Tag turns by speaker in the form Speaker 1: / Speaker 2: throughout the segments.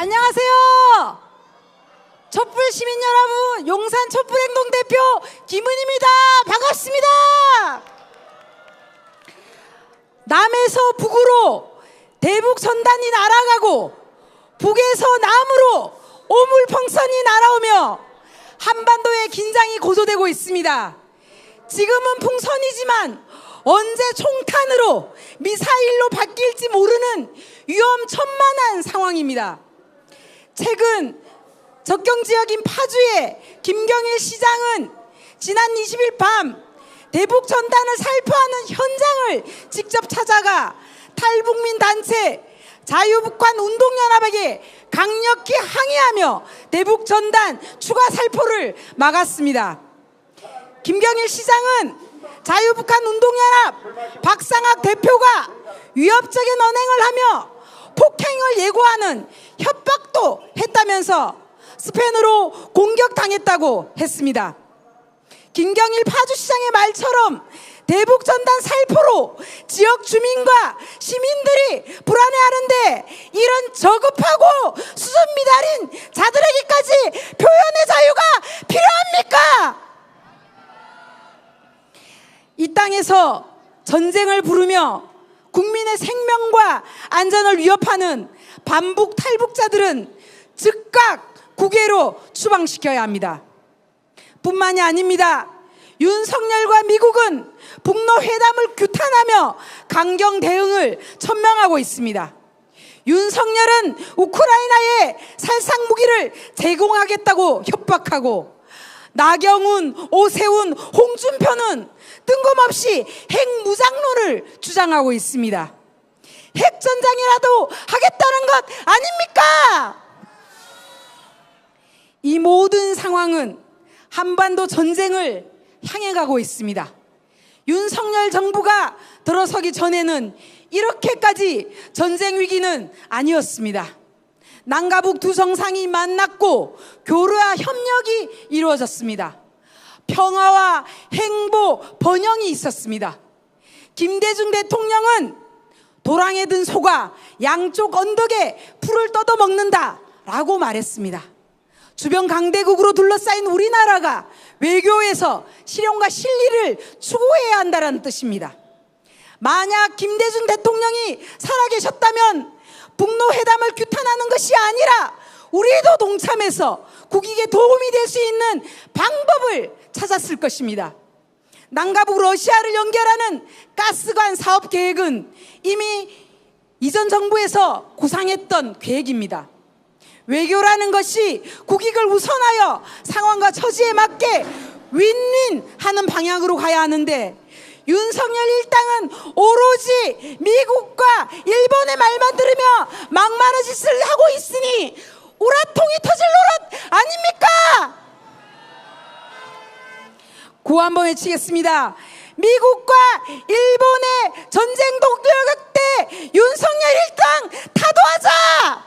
Speaker 1: 안녕하세요. 촛불 시민 여러분, 용산 촛불행동 대표 김은입니다. 반갑습니다. 남에서 북으로 대북 전단이 날아가고 북에서 남으로 오물펑선이 날아오며 한반도의 긴장이 고조되고 있습니다. 지금은 풍선이지만 언제 총탄으로 미사일로 바뀔지 모르는 위험천만한 상황입니다. 최근 적경 지역인 파주의 김경일 시장은 지난 20일 밤 대북 전단을 살포하는 현장을 직접 찾아가 탈북민 단체 자유북한 운동연합에게 강력히 항의하며 대북 전단 추가 살포를 막았습니다. 김경일 시장은 자유북한 운동연합 박상학 대표가 위협적인 언행을 하며 폭행을 예고하는 협박도 했다면서 스팬으로 공격당했다고 했습니다. 김경일 파주시장의 말처럼 대북 전단 살포로 지역 주민과 시민들이 불안해하는데 이런 저급하고 수준 미달인 자들에게까지 표현의 자유가 필요합니까? 이 땅에서 전쟁을 부르며 국민의 생명과 안전을 위협하는 반북 탈북자들은 즉각 국외로 추방시켜야 합니다. 뿐만이 아닙니다. 윤석열과 미국은 북러 회담을 규탄하며 강경 대응을 천명하고 있습니다. 윤석열은 우크라이나에 살상 무기를 제공하겠다고 협박하고 나경훈, 오세훈, 홍준표는 뜬금없이 핵무장론을 주장하고 있습니다. 핵전장이라도 하겠다는 것 아닙니까? 이 모든 상황은 한반도 전쟁을 향해 가고 있습니다. 윤석열 정부가 들어서기 전에는 이렇게까지 전쟁 위기는 아니었습니다. 남가북 두 정상이 만났고 교류와 협력이 이루어졌습니다. 평화와 행복, 번영이 있었습니다. 김대중 대통령은 도랑에 든 소가 양쪽 언덕에 풀을 뜯어 먹는다 라고 말했습니다. 주변 강대국으로 둘러싸인 우리나라가 외교에서 실용과 실리를 추구해야 한다는 뜻입니다. 만약 김대중 대통령이 살아계셨다면 북로 회담을 규탄하는 것이 아니라 우리도 동참해서 국익에 도움이 될 수 있는 방법을 찾았을 것입니다. 남가북 러시아를 연결하는 가스관 사업 계획은 이미 이전 정부에서 구상했던 계획입니다. 외교라는 것이 국익을 우선하여 상황과 처지에 맞게 윈윈 하는 방향으로 가야 하는데 윤석열 일당은 오로지 미국과 일본의 말만 들으며 막말의 짓을 하고 있으니 우라통이 터질 노릇 아닙니까? 구 한번 외치겠습니다. 미국과 일본의 전쟁 동력 때 윤석열 일당 타도하자!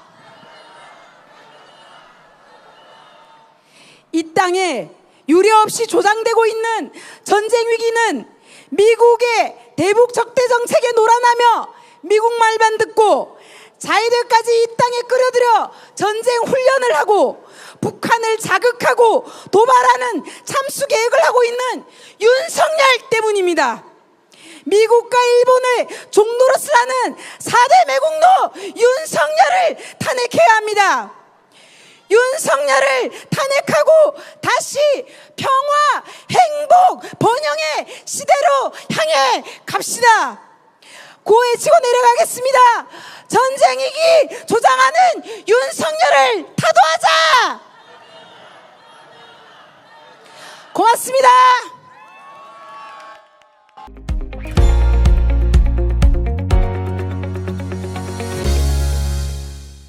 Speaker 1: 이 땅에 유례 없이 조장되고 있는 전쟁 위기는 미국의 대북 적대 정책에 놀아나며 미국 말만 듣고 자위대까지 이 땅에 끌어들여 전쟁 훈련을 하고 북한을 자극하고 도발하는 참수 계획을 하고 있는 윤석열 때문입니다. 미국과 일본을 종노릇을 는 4대 매국노 윤석열을 탄핵해야 합니다. 윤석열을 탄핵하고 다시 평화, 행복, 번영의 시대로 향해 갑시다. 고해치고 내려가겠습니다. 전쟁이기 조장하는 윤석열을 타도하자. 고맙습니다.